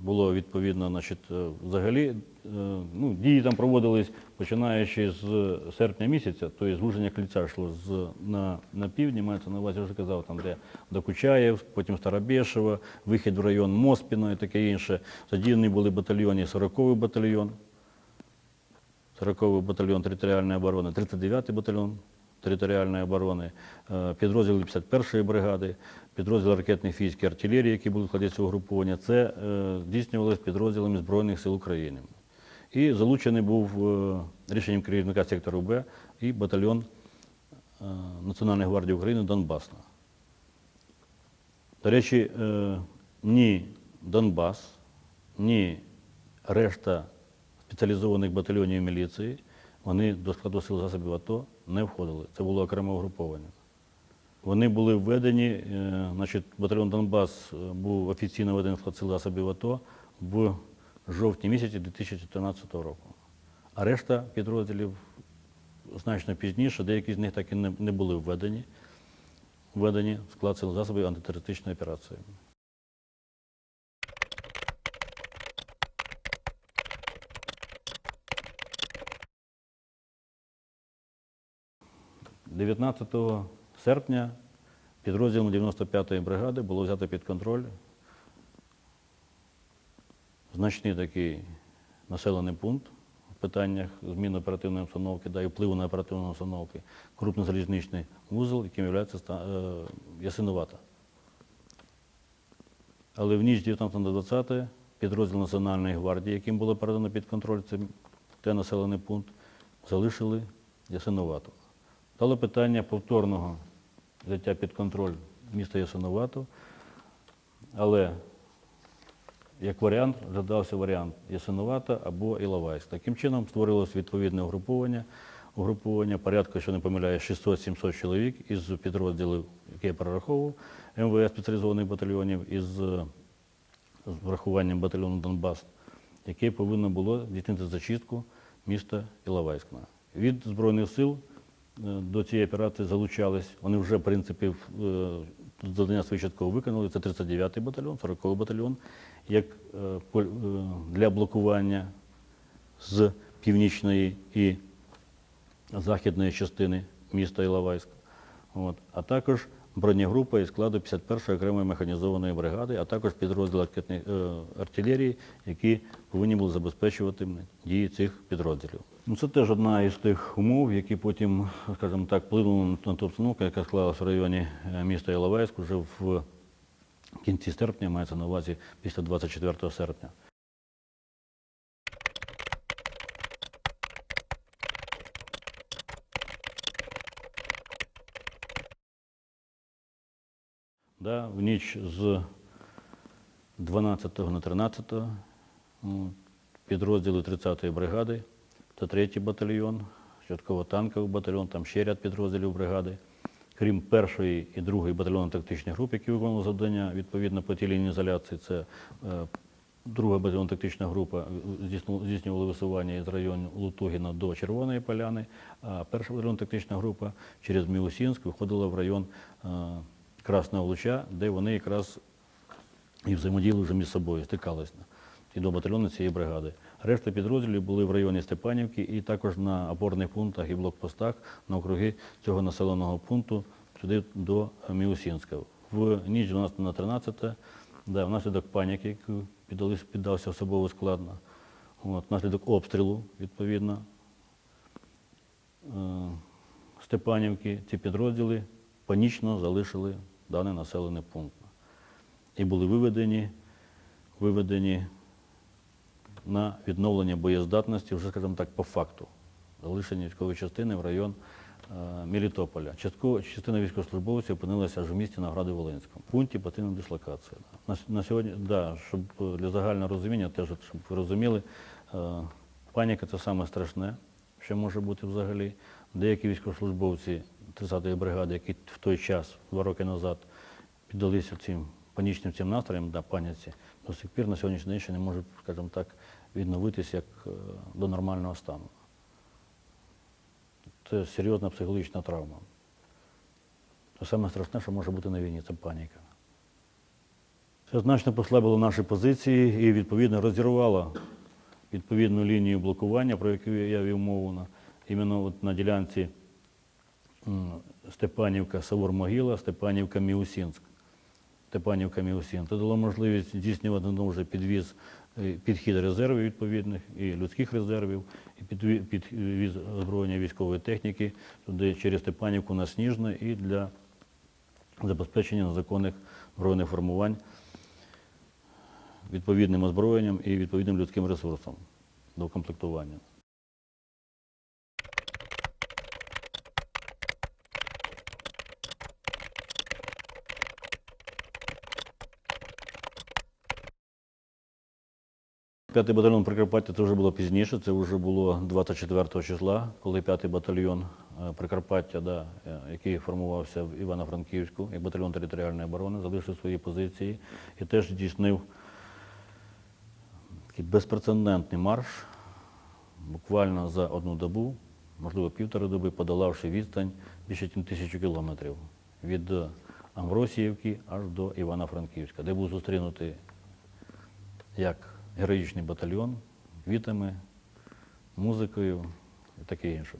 було відповідно, значить, е, взагалі, е, ну, дії там проводились починаючи з серпня місяця, тобто звуження кільця йшло з, на, на півдні, мається на увазі, я вже казав, там, де Докучаєв, потім Старобєшево, вихід в район Моспіно і таке інше. Задіяні були батальйони, 40-й батальйон, 40-й батальйон територіальної оборони, 39-й батальйон територіальної оборони, е, підрозділи 51-ї бригади, підрозділи ракетних військ і артилерії, які були в цього угруповання. Це е, здійснювалося підрозділами Збройних сил України. І залучений був е, рішенням керівника сектору Б і батальйон е, Національної гвардії України Донбасна. До речі, ні Донбас, ні решта спеціалізованих батальйонів міліції, вони до складу сил засобів АТО не входили. Це було окреме угруповання. Вони були введені, е, значить, батальйон Донбас е, був офіційно введений в сил засобів АТО в жовтні місяці 2014 року. А решта підрозділів значно пізніше, деякі з них так і не, були введені, введені в склад сил засобів антитерористичної операції. – 19 серпня підрозділом 95-ї бригади було взято під контроль значний такий населений пункт в питаннях зміни оперативної обстановки да, і впливу на оперативну обстановку, крупнозалізничний вузол, яким є Ясиновата. Але в ніч 19 на 20 підрозділ Національної гвардії, яким було передано під контроль цей той населений пункт, залишили Ясиновату. Дало питання повторного взяття під контроль міста Ясиновату, але як варіант розглядався варіант Ясиновата або Іловайськ. Таким чином створилось відповідне угруповання, угруповання порядку, якщо не помиляю, 600-700 чоловік із підрозділів, які я перераховував, МВС спеціалізованих батальйонів із е, врахуванням батальйону Донбас, яке повинно було здійснити зачистку міста Іловайська. Від Збройних сил до цієї операції залучались. Вони вже, в принципі, е, завдання своє частково виконали. Це 39-й батальйон, 40-й батальйон, як е, е, для блокування з північної і західної частини міста Іловайськ. От. А також бронегрупа із складу 51-ї окремої механізованої бригади, а також підрозділ ракетної е, артилерії, які повинні були забезпечувати дії цих підрозділів. Ну, це теж одна із тих умов, які потім, скажімо так, вплинули на ту обстановку, яка склалася в районі е, міста Іловайськ уже в кінці серпня, мається на увазі після 24 серпня. Да, в ніч з 12 на 13 ну, підрозділи 30-ї бригади та 3-й батальйон, Щитково-танковий батальйон, там ще ряд підрозділів бригади. Крім першої і другої батальйонно-тактичних груп, які виконували завдання відповідно по тій лінії ізоляції, це е, друга батальйонно-тактична група е, здійснювала висування із району Лутугіна до Червоної Поляни, а перша батальйонно-тактична група через Міусінськ виходила в район е, Красного Луча, де вони якраз і взаємодіяли вже між собою, стикалися. Ті два батальйони цієї бригади. Решта підрозділів були в районі Степанівки і також на опорних пунктах і блокпостах на округи цього населеного пункту сюди до Міусінська. В ніч 12 на 13, да, внаслідок паніки, яку піддався особовий склад, от, внаслідок обстрілу, відповідно, е, Степанівки, ці підрозділи панічно залишили даний населений пункт. І були виведені, виведені на відновлення боєздатності, вже, скажімо так, по факту. Залишені військової частини в район е, Мелітополя. Частково частина військовослужбовців опинилася аж в місті Награди Волинському. В пункті постійної дислокації. На, на сьогодні, да, щоб е, для загального розуміння, теж, щоб ви розуміли, е, паніка це саме страшне, що може бути взагалі. Деякі військовослужбовці 30-ї бригади, які в той час, два роки назад, піддалися цим панічним цим настроям, да, паніці, до сих пір на сьогоднішній день ще не можуть, скажімо так, відновитися як е, до нормального стану. Це серйозна психологічна травма. Саме страшне, що може бути на війні, це паніка. Це значно послабило наші позиції і відповідно розірвало відповідну лінію блокування, про яку я вів мову іменно от на ділянці Степанівка, Савур-Могила, Степанівка, Міусінськ. Степанівка, Міусін. Це дало можливість здійснювати ну, вже підвіз, підхід резервів відповідних, і людських резервів, і підвіз озброєння військової техніки туди через Степанівку на Сніжне і для забезпечення незаконних збройних формувань відповідним озброєнням і відповідним людським ресурсом до комплектування. П'ятий батальйон Прикарпаття це вже було пізніше, це вже було 24 числа, коли п'ятий батальйон е, Прикарпаття, да, е, який формувався в Івано-Франківську, як батальйон територіальної оборони, залишив свої позиції і теж здійснив такий безпрецедентний марш, буквально за одну добу, можливо, півтори доби, подолавши відстань більше ніж тисячу кілометрів від Амбросіївки аж до Івано-Франківська, де був зустрінутий як героїчний батальйон, квітами, музикою і таке інше.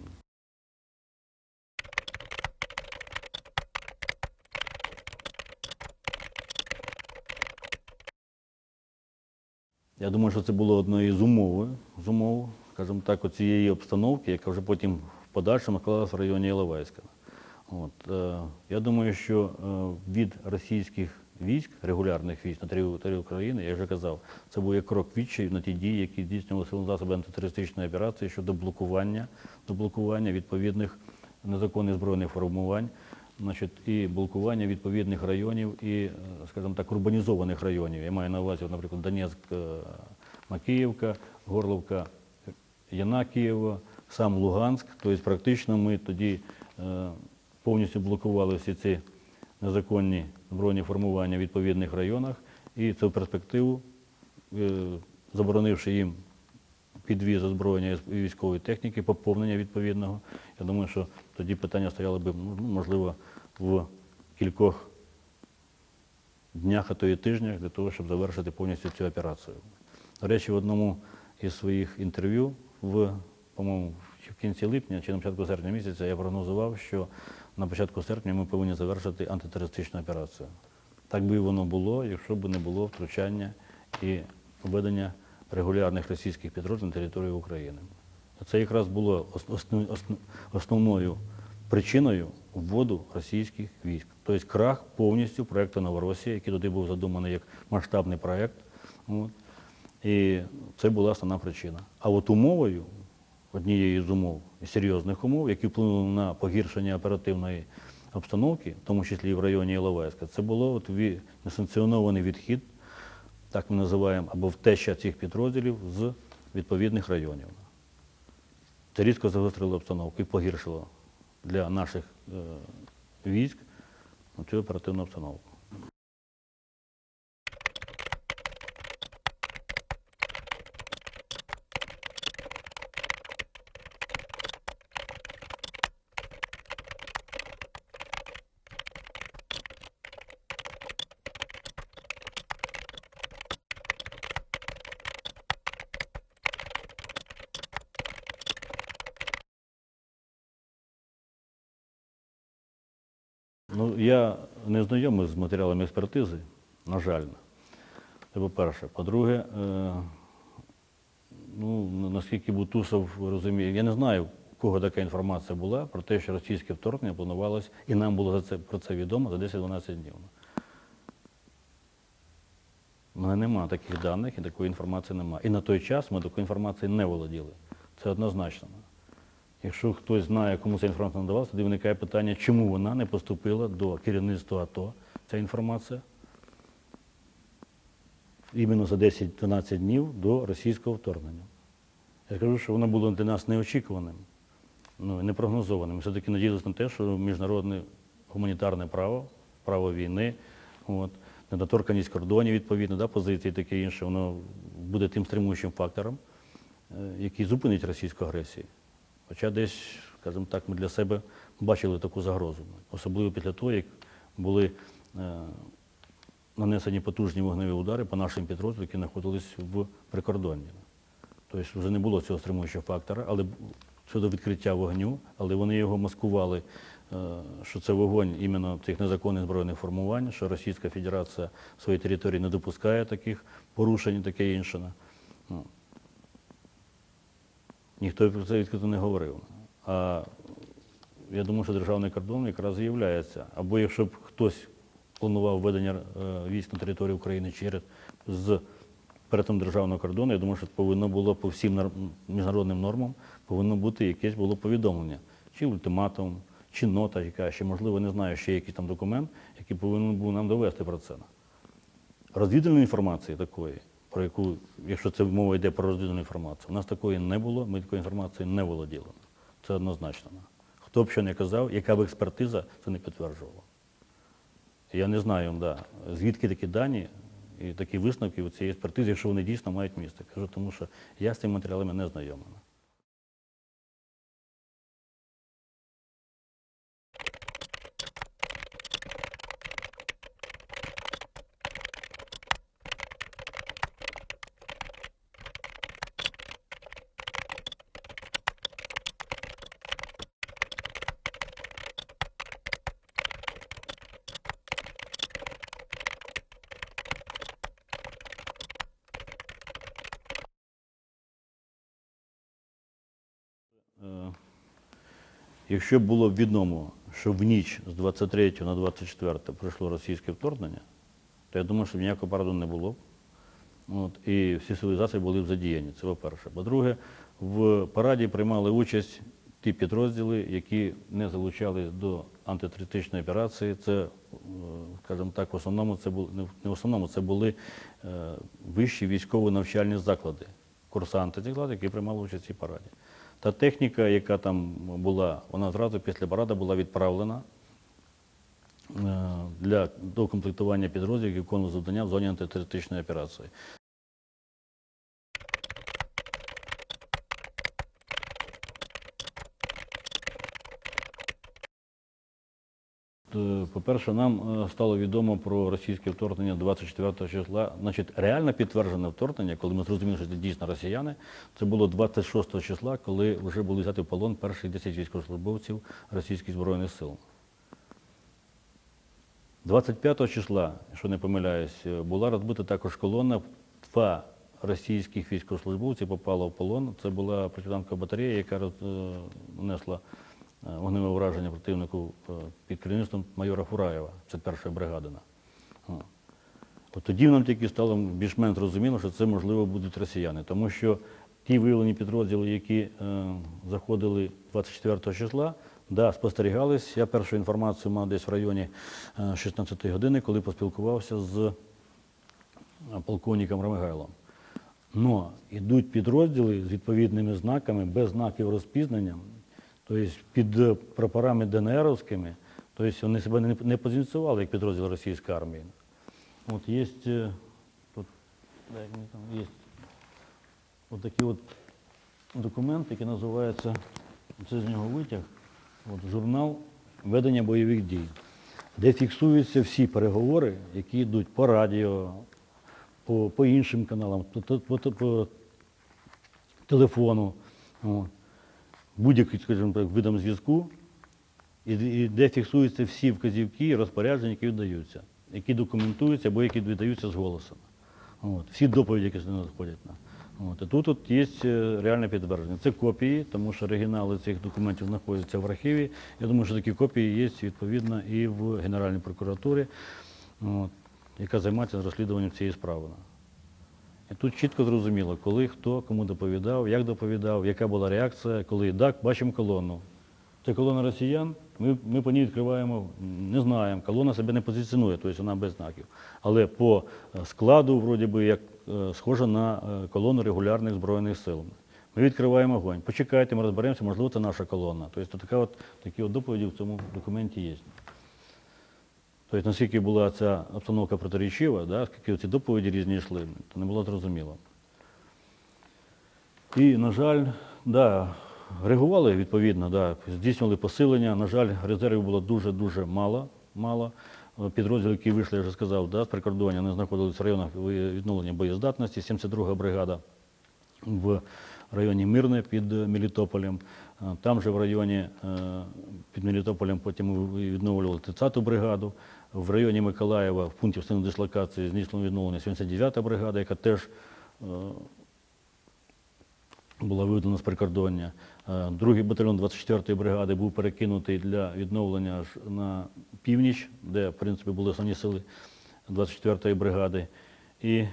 Я думаю, що це було одною з умов, з умов, скажімо так, цієї обстановки, яка вже потім в подальшому склалася в районі Іловайська. От, е, я думаю, що е, від російських військ, регулярних військ на території України, я вже казав, це був як крок відчаю на ті дії, які здійснювали сили засоби антитерористичної операції щодо блокування, до блокування відповідних незаконних збройних формувань, значить, і блокування відповідних районів і, е, скажімо так, урбанізованих районів. Я маю на увазі, наприклад, Донецьк, е, Макіївка, Горловка, Яна Києва, сам Луганськ. Тобто практично ми тоді е, повністю блокували всі ці незаконні збройні формування в відповідних районах, і в перспективу, е, заборонивши їм підвіз озброєння і військової техніки, поповнення відповідного. Я думаю, що тоді питання стояло б, ну, можливо, в кількох днях, а то і тижнях для того, щоб завершити повністю цю операцію. До речі, в одному із своїх інтерв'ю, в, по-моєму, в кінці липня чи на початку серпня місяця я прогнозував, що на початку серпня ми повинні завершити антитерористичну операцію. Так би воно було, якщо б не було втручання і введення регулярних російських підрозділів на територію України. Це якраз було основ- основ- основною причиною вводу російських військ. Тобто крах повністю проєкту Новоросія, який туди був задуманий як масштабний проєкт. І це була основна причина. А от умовою, однією з умов, серйозних умов, які вплинули на погіршення оперативної обстановки, в тому числі і в районі Іловайська, це було от несанкціонований відхід, так ми називаємо, або втеча цих підрозділів з відповідних районів. Це різко загострило обстановку і погіршило для наших е, військ цю оперативну обстановку. Ну, я не знайомий з матеріалами експертизи, на жаль. Це по-перше. По-друге, е, ну, наскільки Бутусов розуміє, я не знаю, у кого така інформація була про те, що російське вторгнення планувалось, і нам було за це, про це відомо за 10-12 днів. У мене немає таких даних і такої інформації немає. І на той час ми такої інформації не володіли. Це однозначно. Якщо хтось знає, кому ця інформація надавалася, тоді виникає питання, чому вона не поступила до керівництва АТО, ця інформація, іменно за 10-12 днів до російського вторгнення. Я кажу, що воно було для нас неочікуваним, ну, непрогнозованим. Ми все-таки надіялися на те, що міжнародне гуманітарне право, право війни, от, недоторканість кордонів, відповідно, да, позиції таке інше, воно буде тим стримуючим фактором, е, який зупинить російську агресію. Хоча десь, скажімо так, ми для себе бачили таку загрозу, особливо після того, як були е, нанесені потужні вогневі удари по нашим підрозділам, які знаходились в прикордонні. Тобто вже не було цього стримуючого фактора, але щодо відкриття вогню, але вони його маскували, е, що це вогонь іменно цих незаконних збройних формувань, що Російська Федерація своїй території не допускає таких порушень таке інше. Ніхто про це відкрито не говорив. А я думаю, що державний кордон якраз і являється. Або якщо б хтось планував введення е, військ на територію України через з перетину державного кордону, я думаю, що повинно було по всім міжнародним нормам повинно бути якесь було повідомлення, чи ультиматум, чи нота, яка ще, можливо, не знаю, ще якийсь там документ, який повинен був нам довести про це. Розвідувальної інформації такої, про яку, якщо це мова йде про розвідувальну інформацію, у нас такої не було, ми такої інформації не володіли. Це однозначно. Хто б що не казав, яка б експертиза це не підтверджувала. Я не знаю, да, звідки такі дані і такі висновки у цієї експертизи, якщо вони дійсно мають місце. Кажу, тому що я з цими матеріалами не знайомий. Якщо було відомо, що в ніч з 23 на 24 пройшло російське вторгнення, то я думаю, що ніякого параду не було. От, і всі сили засоби були задіяні. Це по-перше. По-друге, в параді приймали участь ті підрозділи, які не залучали до антитерористичної операції. Це, е, скажімо так, в основному це були не в- основному, це були е, вищі військово-навчальні заклади, курсанти цих закладів, які приймали участь в цій параді. Та техніка, яка там була, вона зразу після параду була відправлена е, для докомплектування підрозділів, які виконували завдання в зоні антитерористичної операції. По-перше, нам е, стало відомо про російське вторгнення 24 числа. Значить, реально підтверджене вторгнення, коли ми зрозуміли, що це дійсно росіяни, це було 26 числа, коли вже були взяти в полон перші 10 військовослужбовців російських збройних сил. 25 числа, якщо не помиляюсь, е, була розбита також колона. Два російських військовослужбовців попало в полон. Це була протитанкова батарея, яка е, е, вогневе враження противнику е, під керівництвом майора Фураєва, це перша бригадина. О. От тоді нам тільки стало більш-менш зрозуміло, що це можливо будуть росіяни, тому що ті виявлені підрозділи, які е, заходили 24 числа, да, спостерігались. Я першу інформацію мав десь в районі е, 16 години, коли поспілкувався з е, полковником Ромигайлом. Но йдуть підрозділи з відповідними знаками, без знаків розпізнання, тобто під е, прапорами ДНРовськими, тобто вони себе не, не позиціонували як підрозділ російської армії. От є, е, тут, є от такий от документ, який називається, це з нього витяг, от, журнал ведення бойових дій, де фіксуються всі переговори, які йдуть по радіо, по, по іншим каналам, по, по, по, по телефону, от, будь-яким, скажімо так, видом зв'язку, і, де фіксуються всі вказівки і розпорядження, які видаються, які документуються або які видаються з голосом. От, всі доповіді, які сюди надходять. На. От, і тут от є е, реальне підтвердження. Це копії, тому що оригінали цих документів знаходяться в архіві. Я думаю, що такі копії є відповідно і в Генеральній прокуратурі, от, яка займається розслідуванням цієї справи. І тут чітко зрозуміло, коли хто кому доповідав, як доповідав, яка була реакція, коли так, бачимо колону. Це колона росіян, ми, ми по ній відкриваємо, не знаємо, колона себе не позиціонує, тобто вона без знаків. Але по е, складу, вроді би, як е, схожа на е, колону регулярних Збройних сил. Ми відкриваємо огонь. Почекайте, ми розберемося, можливо, це наша колона. Тобто така от, такі от доповіді в цьому документі є. Тобто, наскільки була ця обстановка протирічива, да, скільки ці доповіді різні йшли, то не було зрозуміло. І, на жаль, да, реагували відповідно, да, здійснювали посилення. На жаль, резервів було дуже-дуже мало. мало. підрозділи, які вийшли, я вже сказав, да, з прикордоння, вони знаходились в районах відновлення боєздатності. 72 бригада в районі Мирне під Мелітополем. Е, Там же в районі е, під Мелітополем потім відновлювали 30-ту бригаду. В районі Миколаєва в пункті встановлення дислокації здійснено відновлення 79-та бригада, яка теж е, була виведена з прикордоння. Е, Другий батальйон 24-ї бригади був перекинутий для відновлення на північ, де, в принципі, були основні сили 24-ї бригади. І е,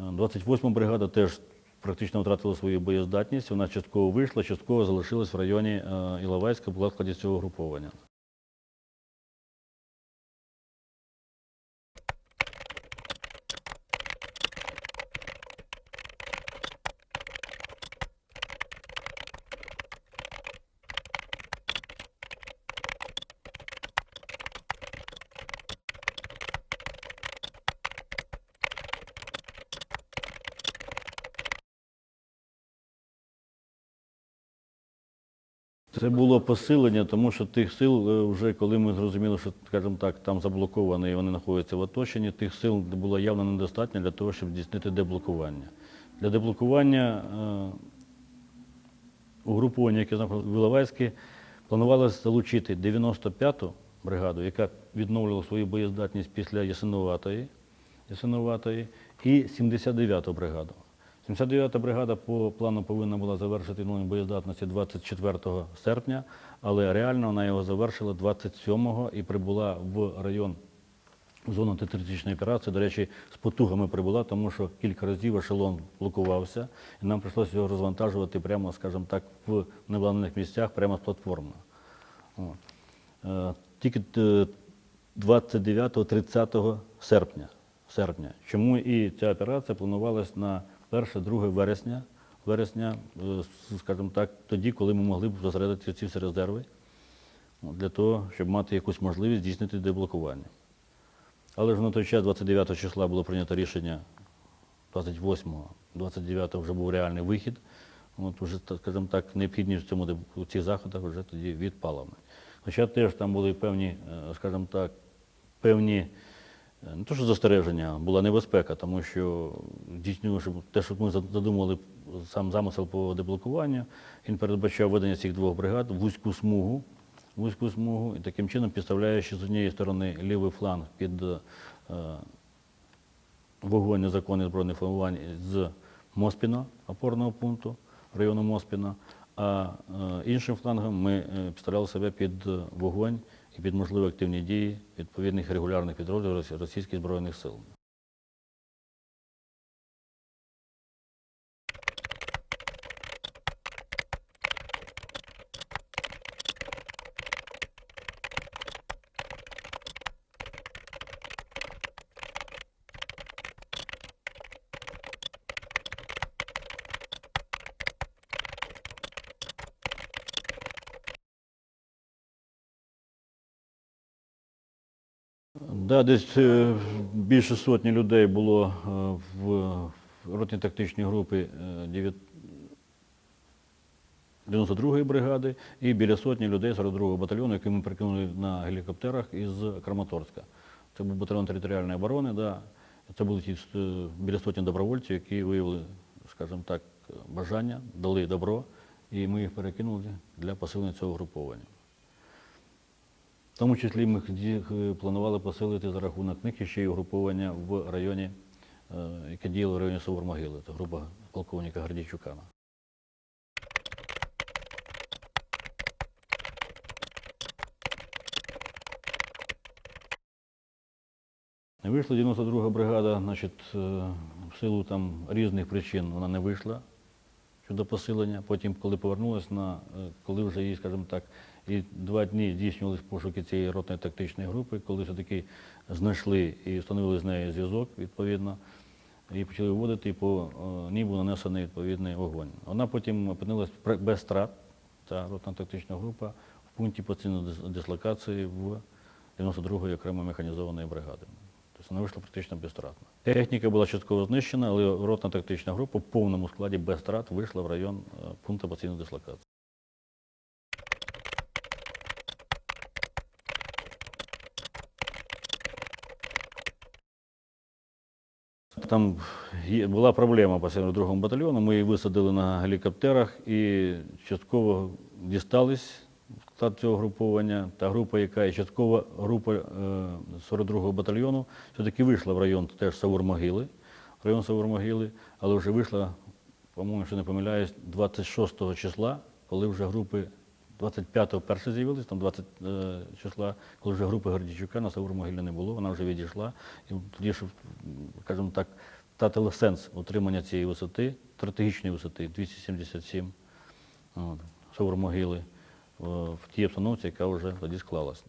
28-ма бригада теж практично втратила свою боєздатність. Вона частково вийшла, частково залишилась в районі е, Іловайська, була в складі цього груповання. Це було посилення, тому що тих сил, е, вже коли ми зрозуміли, що, скажімо так, там заблоковано і вони знаходяться в оточенні, тих сил було явно недостатньо для того, щоб здійснити деблокування. Для деблокування е, угруповання, яке знаходилось в Іловайську, планувалося залучити 95-ту бригаду, яка відновлювала свою боєздатність після Ясиноватої, Ясиноватої і 79-ту бригаду. 79-та бригада по плану повинна була завершити відновлення боєздатності 24 серпня, але реально вона його завершила 27-го і прибула в район зону антитерористичної операції. До речі, з потугами прибула, тому що кілька разів ешелон блокувався, і нам прийшлося його розвантажувати прямо, скажімо так, в невланених місцях, прямо з платформи. Е, Тільки е, 29-30 серпня. серпня. Чому і ця операція планувалась на 1-2 вересня, вересня, е, скажімо так, тоді, коли ми могли б зосередити ці всі резерви для того, щоб мати якусь можливість здійснити деблокування. Але ж на той час, 29 числа, було прийнято рішення 28-го, 29-го вже був реальний вихід. От уже, так, скажімо так, необхідність в цьому у цих заходах вже тоді відпала. Хоча теж там були певні, е, скажімо так, певні не то, що застереження, була небезпека, тому що щоб те, що ми задумували сам замисел по деблокуванню, він передбачав ведення цих двох бригад в вузьку смугу, вузьку смугу, і таким чином підставляючи з однієї сторони лівий фланг під е, вогонь незаконних збройних формувань з Моспіна, опорного пункту району Моспіна, а е, іншим флангом ми е, підставляли себе під е, вогонь і під можливі активні дії відповідних регулярних підрозділів російських збройних сил. Да, десь е, більше сотні людей було е, в ротній тактичній групі е, 92-ї бригади і біля сотні людей 42-го батальйону, який ми прикинули на гелікоптерах із Краматорська. Це був батальйон територіальної оборони, да. це були ті е, біля сотні добровольців, які виявили, скажімо так, бажання, дали добро, і ми їх перекинули для посилення цього груповання. В тому числі ми е, планували посилити за рахунок них ще й угруповання в районі, е, яке діяло в районі Совор-Могили. Це група полковника Гордійчука. Не вийшла 92-га бригада, значить, е, в силу там різних причин вона не вийшла щодо посилення. Потім, коли е, коли вже її, скажімо так, і два дні здійснювалися пошуки цієї ротної тактичної групи, коли все-таки знайшли і встановили з нею зв'язок, відповідно, і почали виводити, і по е, ній був нанесений відповідний вогонь. Вона потім опинилась без страт, ця ротна тактична група, в пункті постійної дислокації в 92-ї окремої механізованої бригади. Тобто вона вийшла практично безстратно. Техніка була частково знищена, але ротна тактична група в повному складі без страт вийшла в район е, пункту постійної дислокації. Там була проблема по 72-му батальйону. Ми її висадили на гелікоптерах і частково дістались склад цього груповання. Та група, яка і часткова група е, 42-го батальйону, все-таки вийшла в район теж Савур-Могили, район Савур-Могили, але вже вийшла, по-моєму, якщо не помиляюсь, 26 числа, коли вже групи 25-го перше з'явилися, там 20 е, числа, коли вже групи Гордійчука на Савур-Могилі не було, вона вже відійшла. І тоді ж, скажімо так, втратили сенс утримання цієї висоти, стратегічної висоти 277 от, Савур-Могили е, в тій обстановці, яка вже тоді склалася.